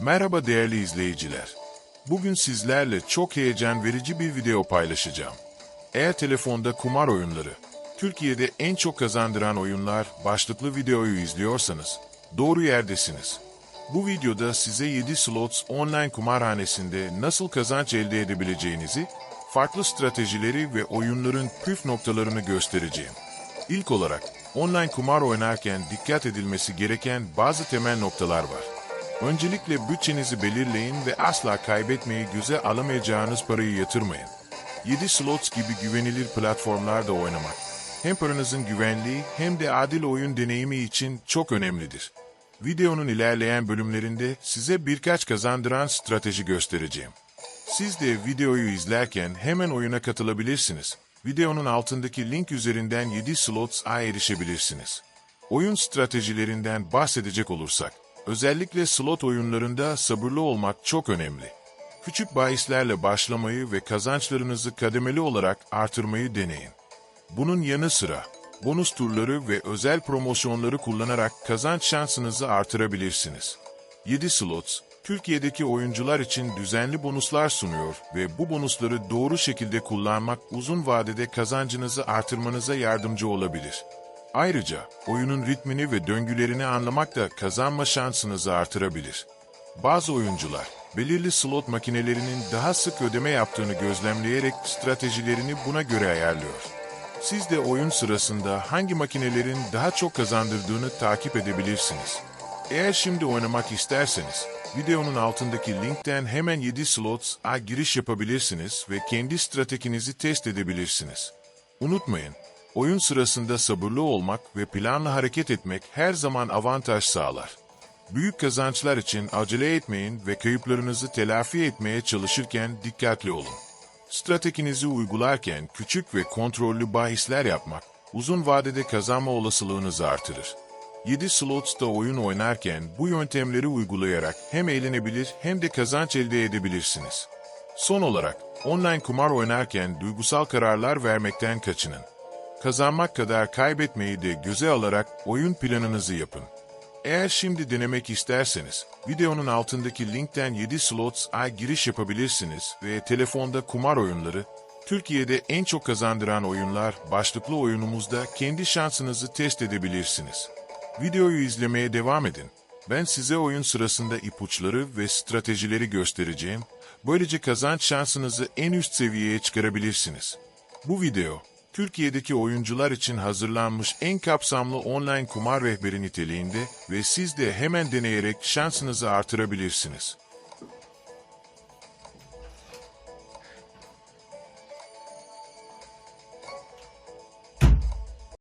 Merhaba değerli izleyiciler. Bugün sizlerle çok heyecan verici bir video paylaşacağım. Eğer telefonda kumar oyunları, Türkiye'de en çok kazandıran oyunlar başlıklı videoyu izliyorsanız doğru yerdesiniz. Bu videoda size 7 slots online kumarhanesinde nasıl kazanç elde edebileceğinizi, farklı stratejileri ve oyunların püf noktalarını göstereceğim. İlk olarak online kumar oynarken dikkat edilmesi gereken bazı temel noktalar var. Öncelikle bütçenizi belirleyin ve asla kaybetmeyi göze alamayacağınız parayı yatırmayın. 7 slots gibi güvenilir platformlarda oynamak hem paranızın güvenliği hem de adil oyun deneyimi için çok önemlidir. Videonun ilerleyen bölümlerinde size birkaç kazandıran strateji göstereceğim. Siz de videoyu izlerken hemen oyuna katılabilirsiniz. Videonun altındaki link üzerinden 7 slots'a erişebilirsiniz. Oyun stratejilerinden bahsedecek olursak, özellikle slot oyunlarında sabırlı olmak çok önemli. Küçük bahislerle başlamayı ve kazançlarınızı kademeli olarak artırmayı deneyin. Bunun yanı sıra bonus turları ve özel promosyonları kullanarak kazanç şansınızı artırabilirsiniz. 7 slots, Türkiye'deki oyuncular için düzenli bonuslar sunuyor ve bu bonusları doğru şekilde kullanmak uzun vadede kazancınızı artırmanıza yardımcı olabilir. Ayrıca oyunun ritmini ve döngülerini anlamak da kazanma şansınızı artırabilir. Bazı oyuncular belirli slot makinelerinin daha sık ödeme yaptığını gözlemleyerek stratejilerini buna göre ayarlıyor. Siz de oyun sırasında hangi makinelerin daha çok kazandırdığını takip edebilirsiniz. Eğer şimdi oynamak isterseniz, videonun altındaki linkten hemen 7 slots'a giriş yapabilirsiniz ve kendi stratejinizi test edebilirsiniz. Unutmayın, oyun sırasında sabırlı olmak ve planlı hareket etmek her zaman avantaj sağlar. Büyük kazançlar için acele etmeyin ve kayıplarınızı telafi etmeye çalışırken dikkatli olun. Stratejinizi uygularken küçük ve kontrollü bahisler yapmak, uzun vadede kazanma olasılığınızı artırır. 7 slots'ta oyun oynarken bu yöntemleri uygulayarak hem eğlenebilir hem de kazanç elde edebilirsiniz. Son olarak, online kumar oynarken duygusal kararlar vermekten kaçının. Kazanmak kadar kaybetmeyi de göze alarak oyun planınızı yapın. Eğer şimdi denemek isterseniz, videonun altındaki linkten 7 slots'a giriş yapabilirsiniz ve telefonda kumar oyunları, Türkiye'de en çok kazandıran oyunlar başlıklı oyunumuzda kendi şansınızı test edebilirsiniz. Videoyu izlemeye devam edin. Ben size oyun sırasında ipuçları ve stratejileri göstereceğim. Böylece kazanç şansınızı en üst seviyeye çıkarabilirsiniz. Bu video, Türkiye'deki oyuncular için hazırlanmış en kapsamlı online kumar rehberi niteliğinde ve siz de hemen deneyerek şansınızı artırabilirsiniz.